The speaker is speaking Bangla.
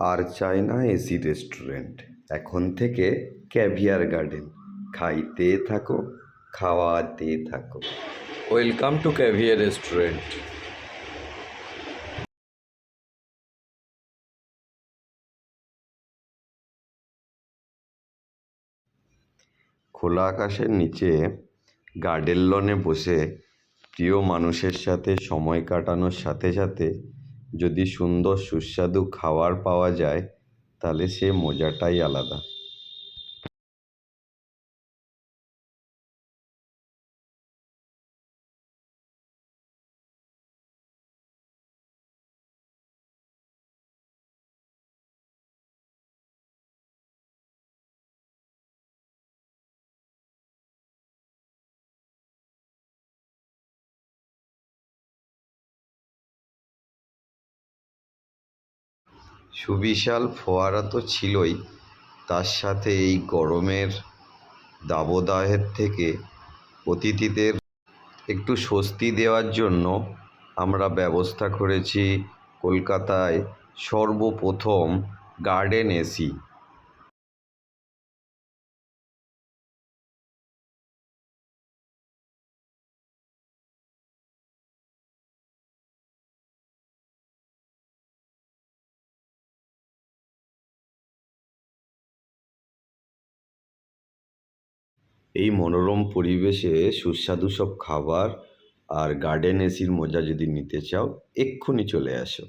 আর চাই না এসি রেস্টুরেন্ট। এখন থেকে ক্যাভিয়ার গার্ডেন। খাইতে থাকো, খাওয়াতে থাকো। Welcome to caviar restaurant. খোলা আকাশের নিচে গার্ডেন লনে বসে প্রিয় মানুষের সাথে সময় কাটানোর সাথে সাথে যদি সুন্দর সুস্বাদু খাবার পাওয়া যায় তাহলে সে মজাটাই আলাদা। সুবিশাল ফোয়ারা তো ছিলই, তার সাথে এই গরমের দাবদাহের থেকে অতিথিদের একটু স্বস্তি দেওয়ার জন্য আমরা ব্যবস্থা করেছি কলকাতায় সর্বপ্রথম গার্ডেন এসি। এই মনোরম পরিবেশে সুস্বাদু সব খাবার আর গার্ডেন এসির মজা যদি নিতে চাও, এক্ষুনি চলে আসো।